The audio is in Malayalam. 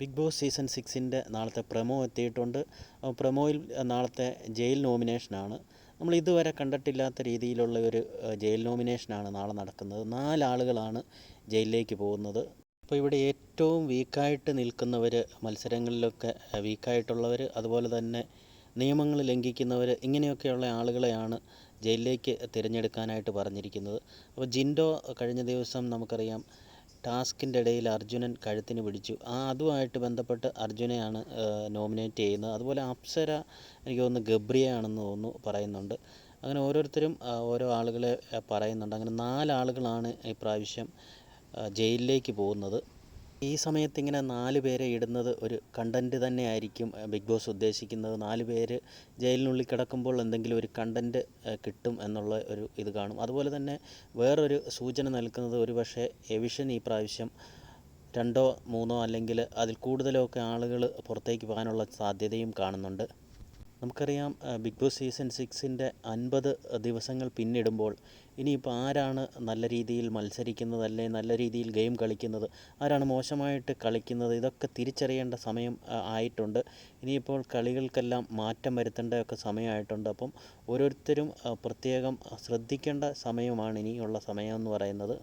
ബിഗ് ബോസ് സീസൺ സിക്സിന്റെ നാളത്തെ പ്രമോ എത്തിയിട്ടുണ്ട്. പ്രമോയിൽ നാളത്തെ ജയിൽ നോമിനേഷനാണ്. നമ്മൾ ഇതുവരെ കണ്ടിട്ടില്ലാത്ത രീതിയിലുള്ള ഒരു ജയിൽ നോമിനേഷനാണ് നാളെ നടക്കുന്നത്. നാലാളുകളാണ് ജയിലിലേക്ക് പോകുന്നത്. അപ്പോൾ ഇവിടെ ഏറ്റവും വീക്കായിട്ട് നിൽക്കുന്നവർ മത്സരങ്ങളിലൊക്കെ വീക്കായിട്ടുള്ളവർ അതുപോലെ തന്നെ നിയമങ്ങൾ ലംഘിക്കുന്നവർ ഇങ്ങനെയൊക്കെയുള്ള ആളുകളെയാണ് ജയിലിലേക്ക് തിരഞ്ഞെടുക്കാനായിട്ട് പറഞ്ഞിരിക്കുന്നത്. അപ്പോൾ ജിൻഡോ കഴിഞ്ഞ ദിവസം നമുക്കറിയാം ടാസ്കിന്റെ ഇടയിൽ അർജുനൻ കഴുത്തിന് പിടിച്ചു. ആ അതുമായിട്ട് ബന്ധപ്പെട്ട് അർജുനെയാണ് നോമിനേറ്റ് ചെയ്യുന്നത്. അതുപോലെ അപ്സര എനിക്ക് തോന്നുന്നു ഗബ്രിയാണെന്ന് തോന്നുന്നു പറയുന്നുണ്ട്. അങ്ങനെ ഓരോരുത്തരും ഓരോ ആളുകളെ പറയുന്നുണ്ട്. അങ്ങനെ നാലാളുകളാണ് ഇപ്രാവശ്യം ജയിലിലേക്ക് പോകുന്നത്. ഈ സമയത്ത് ഇങ്ങനെ നാല് പേരെ ഇടുന്നത് ഒരു കണ്ടന്റ് തന്നെയായിരിക്കും ബിഗ് ബോസ് ഉദ്ദേശിക്കുന്നത്. നാല് പേര് ജയിലിനുള്ളിൽ കിടക്കുമ്പോൾ എന്തെങ്കിലും ഒരു കണ്ടന്റ് കിട്ടും എന്നുള്ള ഒരു ഇത് കാണും. അതുപോലെ തന്നെ വേറൊരു സൂചന നൽകുന്നത് ഒരു പക്ഷേ എവിഷൻ ഈ പ്രാവശ്യം രണ്ടോ മൂന്നോ അല്ലെങ്കിൽ അതിൽ കൂടുതലോ ഒക്കെ ആളുകൾ പുറത്തേക്ക് പോകാനുള്ള സാധ്യതയും കാണുന്നുണ്ട്. നമുക്കറിയാം ബിഗ് ബോസ് സീസൺ സിക്സിന്റെ അൻപത് ദിവസങ്ങൾ പിന്നിടുമ്പോൾ ഇനിയിപ്പോൾ ആരാണ് നല്ല രീതിയിൽ മത്സരിക്കുന്നത് അല്ലെങ്കിൽ നല്ല രീതിയിൽ ഗെയിം കളിക്കുന്നത് ആരാണ് മോശമായിട്ട് കളിക്കുന്നത് ഇതൊക്കെ തിരിച്ചറിയേണ്ട സമയം ആയിട്ടുണ്ട്. ഇനിയിപ്പോൾ കളികൾക്കെല്ലാം മാറ്റം വരുത്തേണ്ട ഒക്കെ സമയമായിട്ടുണ്ട്. അപ്പം ഓരോരുത്തരും പ്രത്യേകം ശ്രദ്ധിക്കേണ്ട സമയമാണ് ഇനിയുള്ള സമയം എന്ന് പറയുന്നത്.